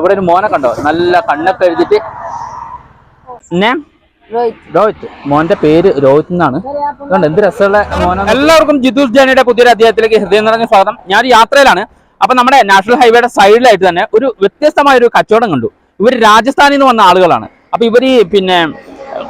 ഇവിടെ ഒരു മോനെ കണ്ടോ? നല്ല കണ്ണൊക്കെ എഴുതിട്ട് രോഹിത് മോന്റെ പേര് രോഹിത് എന്നാണ്. കണ്ടോ? എന്ത് രസമുള്ള മോന എല്ലാവർക്കും ജിതൂസ് ജാനിയുടെ പുതിയൊരു അധ്യായത്തിലേക്ക് ഹൃദയം നിറഞ്ഞ സ്വാഗതം. ഞാൻ ഒരു യാത്രയിലാണ്. അപ്പൊ നമ്മുടെ നാഷണൽ ഹൈവേയുടെ സൈഡിലായിട്ട് തന്നെ ഒരു വ്യത്യസ്തമായ ഒരു കച്ചവടം കണ്ടു. ഇവർ രാജസ്ഥാനിൽ നിന്ന് വന്ന ആളുകളാണ്. അപ്പൊ ഇവർ പിന്നെ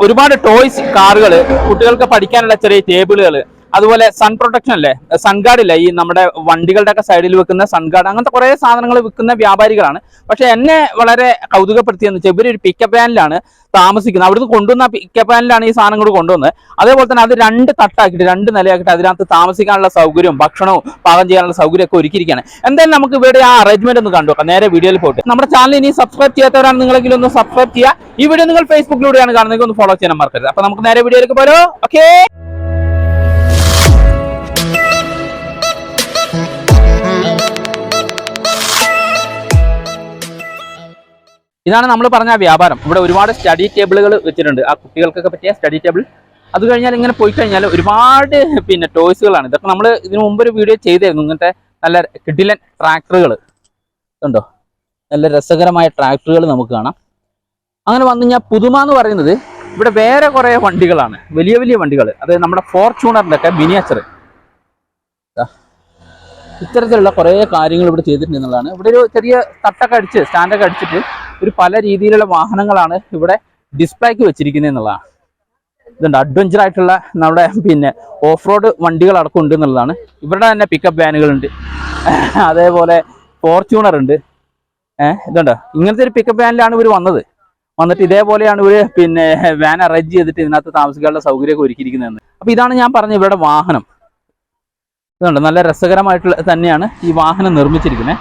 ഒരുപാട് ടോയ്സ് കാറുകൾ കുട്ടികൾക്ക് പഠിക്കാനുള്ള ചെറിയ ടേബിളുകൾ അതുപോലെ സൺ പ്രൊട്ടക്ഷൻ അല്ലേ? സൺ ഗാർഡ് ഇല്ലേ? ഈ നമ്മുടെ വണ്ടികളുടെ ഒക്കെ സൈഡിൽ വെക്കുന്ന സൺ ഗാർഡ് അങ്ങനത്തെ കുറെ സാധനങ്ങൾ വിൽക്കുന്ന വ്യാപാരികളാണ്. പക്ഷെ എന്നെ വളരെ കൗതുകപ്പെടുത്തിയെന്ന് വെച്ചാൽ ഒരു പിക്കപ്പ് വാനിലാണ് താമസിക്കുന്നത്. അവിടുന്ന് കൊണ്ടുവന്ന പിക്കപ്പ് വാനിലാണ് ഈ സാധനങ്ങൾ കൊണ്ടുവന്നത്. അതേപോലെ തന്നെ അത് രണ്ട് തട്ടാക്കിയിട്ട് രണ്ട് നിലയാക്കിയിട്ട് അതിനകത്ത് താമസിക്കാനുള്ള സൗകര്യവും ഭക്ഷണവും പാകം ചെയ്യാനുള്ള സൗകര്യമൊക്കെ ഒരുക്കിയിരിക്കുകയാണ്. എന്തായാലും നമുക്ക് ഇവിടെ ആ അറേഞ്ച്മെന്റ് ഒന്ന് കണ്ടുവെക്കാം നേരെ വീഡിയോയിൽ പോയിട്ട്. നമ്മുടെ ചാനൽ ഇനി സബ്സ്ക്രൈബ് ചെയ്യാത്തവരാണ് നിങ്ങളെങ്കിലും ഒന്ന് സബ്സ്ക്രൈബ് ചെയ്യുക. ഈ വീഡിയോ നിങ്ങൾ ഫേസ്ബുക്കിലൂടെയാണ് കാണുന്നതെങ്കിൽ ഒന്ന് ഫോളോ ചെയ്യാൻ മറക്കരുത്. അപ്പൊ നമുക്ക് നേരെ വീഡിയോയിലേക്ക് പോരോ? ഓക്കേ ഇതാണ് നമ്മൾ പറഞ്ഞ വ്യാപാരം. ഇവിടെ ഒരുപാട് സ്റ്റഡി ടേബിളുകൾ വെച്ചിട്ടുണ്ട്. ആ കുട്ടികൾക്കൊക്കെ പറ്റിയ സ്റ്റഡി ടേബിൾ അത് കഴിഞ്ഞാൽ ഇങ്ങനെ പോയി കഴിഞ്ഞാൽ ഒരുപാട് പിന്നെ ടോയ്സുകളാണ് ഇതൊക്കെ നമ്മൾ ഇതിനു മുമ്പ് ഒരു വീഡിയോ ചെയ്തായിരുന്നു. ഇങ്ങനത്തെ നല്ല കിഡിലൻ ട്രാക്ടറുകൾ ഉണ്ടോ നല്ല രസകരമായ ട്രാക്ടറുകൾ നമുക്ക് കാണാം. അങ്ങനെ വന്നു കഴിഞ്ഞാൽ പുതുമ എന്ന് പറയുന്നത് ഇവിടെ വേറെ കുറേ വണ്ടികളാണ്. വലിയ വലിയ വണ്ടികൾ. അതായത് നമ്മുടെ ഫോർച്യൂണറിന്റെ ഒക്കെ മിനിയേച്ചർ ഇത്തരത്തിലുള്ള കുറേ കാര്യങ്ങൾ ഇവിടെ ചെയ്തിട്ടുണ്ട് എന്നുള്ളതാണ്. ഇവിടെ ഒരു ചെറിയ തട്ടൊക്കെ അടിച്ച് സ്റ്റാൻഡൊക്കെ അടിച്ചിട്ട് ഒരു പല രീതിയിലുള്ള വാഹനങ്ങളാണ് ഇവിടെ ഡിസ്പ്ലേക്ക് വെച്ചിരിക്കുന്നത് എന്നുള്ളതാണ്. ഇതുണ്ട് അഡ്വഞ്ചർ ആയിട്ടുള്ള നമ്മുടെ പിന്നെ ഓഫ് റോഡ് വണ്ടികൾ അടക്കം ഉണ്ട് എന്നുള്ളതാണ്. ഇവരുടെ തന്നെ പിക്കപ്പ് വാനുകളുണ്ട് അതേപോലെ ഫോർച്യൂണർ ഉണ്ട്. ഏഹ് ഇതുണ്ട്? ഇങ്ങനത്തെ ഒരു പിക്കപ്പ് വാനിലാണ് ഇവർ വന്നത്. വന്നിട്ട് ഇതേപോലെയാണ് ഇവർ പിന്നെ വാൻ അറേഞ്ച് ചെയ്തിട്ട് ഇതിനകത്ത് താമസിക്കാനുള്ള സൗകര്യമൊക്കെ ഒരുക്കിയിരിക്കുന്നതെന്ന്. അപ്പൊ ഇതാണ് ഞാൻ പറഞ്ഞ ഇവരുടെ വാഹനം. ഇതുണ്ട് നല്ല രസകരമായിട്ടുള്ള തന്നെയാണ് ഈ വാഹനം നിർമ്മിച്ചിരിക്കുന്നത്.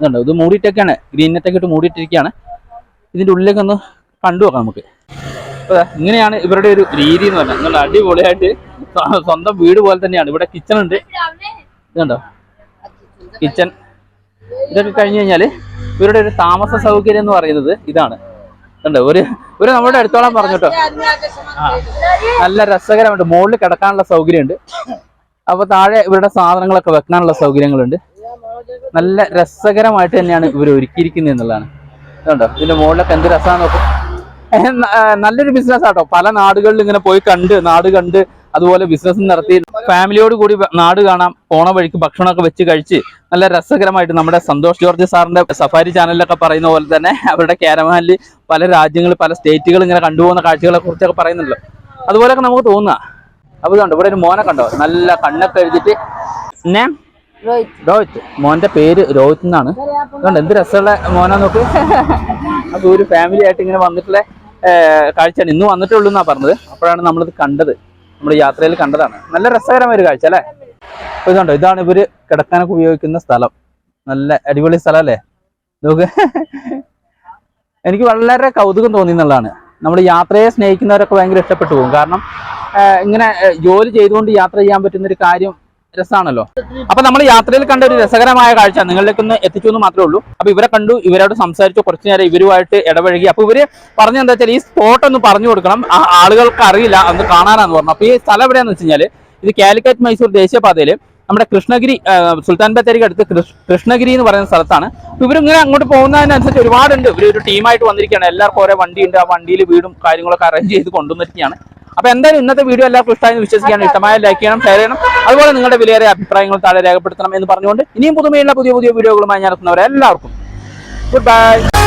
ഇതുണ്ട് ഇത് മൂടിയിട്ടൊക്കെയാണ്. ഗ്രീൻ ഇട്ട് മൂടിയിട്ടിരിക്കുകയാണ്. ഇതിന്റെ ഉള്ളിലേക്ക് ഒന്ന് കണ്ടു നോക്കാം നമുക്ക്. അപ്പോൾ ഇങ്ങനെയാണ് ഇവരുടെ ഒരു രീതി എന്ന് പറഞ്ഞാൽ. നിങ്ങൾ അടിപൊളിയായിട്ട് സ്വന്തം വീട് പോലെ തന്നെയാണ്. ഇവിടെ കിച്ചൺ ഉണ്ട്. ഇതുണ്ടോ? കിച്ചൺ ഇതൊക്കെ കഴിഞ്ഞ് കഴിഞ്ഞാൽ ഇവരുടെ ഒരു താമസ സൗകര്യം എന്ന് പറയുന്നത് ഇതാണ്. കണ്ടോ ഒരു ഒരു നമ്മുടെ അടുത്തോളം പറഞ്ഞു കേട്ടോ നല്ല രസകരമുണ്ട് മുകളിൽ കിടക്കാനുള്ള സൗകര്യമുണ്ട്. അപ്പൊ താഴെ ഇവരുടെ സാധനങ്ങളൊക്കെ വെക്കാനുള്ള സൗകര്യങ്ങളുണ്ട്. നല്ല രസകരമായിട്ട് തന്നെയാണ് ഇവർ ഒരുക്കിയിരിക്കുന്നത് എന്നുള്ളതാണ്. കണ്ടോ ഇതിന്റെ മുകളിലൊക്കെ എന്ത് രസമാണ് നോക്കും. നല്ലൊരു ബിസിനസ് ആട്ടോ. പല നാടുകളിൽ ഇങ്ങനെ പോയി കണ്ട് നാട് കണ്ട് അതുപോലെ ബിസിനസ് നടത്തി. ഫാമിലിയോട് കൂടി നാട് കാണാം പോണ വഴിക്ക് ഭക്ഷണമൊക്കെ വെച്ച് കഴിച്ച് നല്ല രസകരമായിട്ട് നമ്മുടെ സന്തോഷ് ജോർജ് സാറിന്റെ സഫാരി ചാനലിലൊക്കെ പറയുന്ന പോലെ തന്നെ അവരുടെ ക്യാരവാനിൽ പല രാജ്യങ്ങൾ പല സ്റ്റേറ്റുകൾ ഇങ്ങനെ കണ്ടുപോകുന്ന കാഴ്ചകളെ കുറിച്ചൊക്കെ പറയുന്നുണ്ടല്ലോ. അതുപോലെയൊക്കെ നമുക്ക് തോന്നുക അപ്പൊ കണ്ടോ ഇവിടെ ഒരു മോനെ കണ്ടോ? നല്ല കണ്ണൊക്കെ എഴുതിട്ട് പിന്നെ രോഹിത് മോന്റെ പേര് രോഹിത് എന്നാണ്. കണ്ടോ എന്ത് രസമുള്ള മോനാ നോക്ക്. അപ്പൊ ഒരു ഫാമിലി ആയിട്ട് ഇങ്ങനെ വന്നിട്ടുള്ള കാഴ്ചയാണ്. ഇന്ന് വന്നിട്ടേ ഉള്ളൂ എന്നാ പറഞ്ഞത്. അപ്പോഴാണ് നമ്മളിത് കണ്ടത്. നമ്മുടെ യാത്രയിൽ കണ്ടതാണ്. നല്ല രസകരമായ ഒരു കാഴ്ച അല്ലേ? അപ്പൊ ഇതുണ്ടോ ഇതാണ് ഇവർ കിടക്കാനൊക്കെ ഉപയോഗിക്കുന്ന സ്ഥലം. നല്ല അടിപൊളി സ്ഥലം അല്ലേ? നോക്ക്. എനിക്ക് വളരെ കൗതുകം തോന്നി എന്നുള്ളതാണ്. നമ്മൾ യാത്രയെ സ്നേഹിക്കുന്നവരൊക്കെ ഭയങ്കര ഇഷ്ടപ്പെട്ടു പോകും. കാരണം ഇങ്ങനെ ജോലി ചെയ്തുകൊണ്ട് യാത്ര ചെയ്യാൻ പറ്റുന്ന ഒരു കാര്യം രസമാണല്ലോ അപ്പൊ നമ്മൾ യാത്രയിൽ കണ്ട ഒരു രസകരമായ കാഴ്ച നിങ്ങളിലേക്ക് ഒന്ന് എത്തിച്ചു എന്ന് മാത്രമേ ഉള്ളൂ. അപ്പൊ ഇവരെ കണ്ടു ഇവരോട് സംസാരിച്ചു കുറച്ചു നേരം ഇവരുമായിട്ട് ഇടപഴകി. അപ്പൊ ഇവർ പറഞ്ഞു എന്താ വെച്ചാൽ ഈ സ്പോട്ട് ഒന്ന് പറഞ്ഞു കൊടുക്കണം. ആ ആളുകൾക്ക് അറിയില്ല അത് കാണാനാന്ന് പറഞ്ഞു. അപ്പൊ ഈ സ്ഥലം എവിടെയാന്ന് വെച്ച് കഴിഞ്ഞാൽ ഇത് കാലിക്കറ്റ് മൈസൂർ ദേശീയപാതയിൽ നമ്മുടെ കൃഷ്ണഗിരി സുൽത്താൻ ബത്തേരിക്ക് അടുത്ത് കൃഷ്- കൃഷ്ണഗിരി എന്ന് പറയുന്ന സ്ഥലത്താണ്. ഇവരിങ്ങനെ അങ്ങോട്ട് പോകുന്നതിനനുസരിച്ച് ഒരുപാടുണ്ട്. ഇവർ ഒരു ടീമായിട്ട് വന്നിരിക്കുകയാണ്. എല്ലാവർക്കും ഓരോ വണ്ടിയുണ്ട്. ആ വണ്ടിയിൽ വീടും കാര്യങ്ങളൊക്കെ അറേഞ്ച് ചെയ്ത് കൊണ്ടുവന്നിരിക്കുകയാണ്. അപ്പൊ എന്തായാലും ഇന്നത്തെ വീഡിയോ എല്ലാവർക്കും ഇഷ്ടമായി വിശ്വസിക്കാനും ഇഷ്ടമായ ലൈക്ക് ചെയ്യണം ഷെയർ ചെയ്യണം. അതുപോലെ നിങ്ങളുടെ വിലയേറിയ അഭിപ്രായങ്ങൾ താഴെ രേഖപ്പെടുത്തണം എന്ന് പറഞ്ഞുകൊണ്ട് ഇനിയും പുതുമയുള്ള പുതിയ പുതിയ വീഡിയോകളുമായി ഞാൻ എത്തുന്നവരെ എല്ലാവർക്കും. Good bye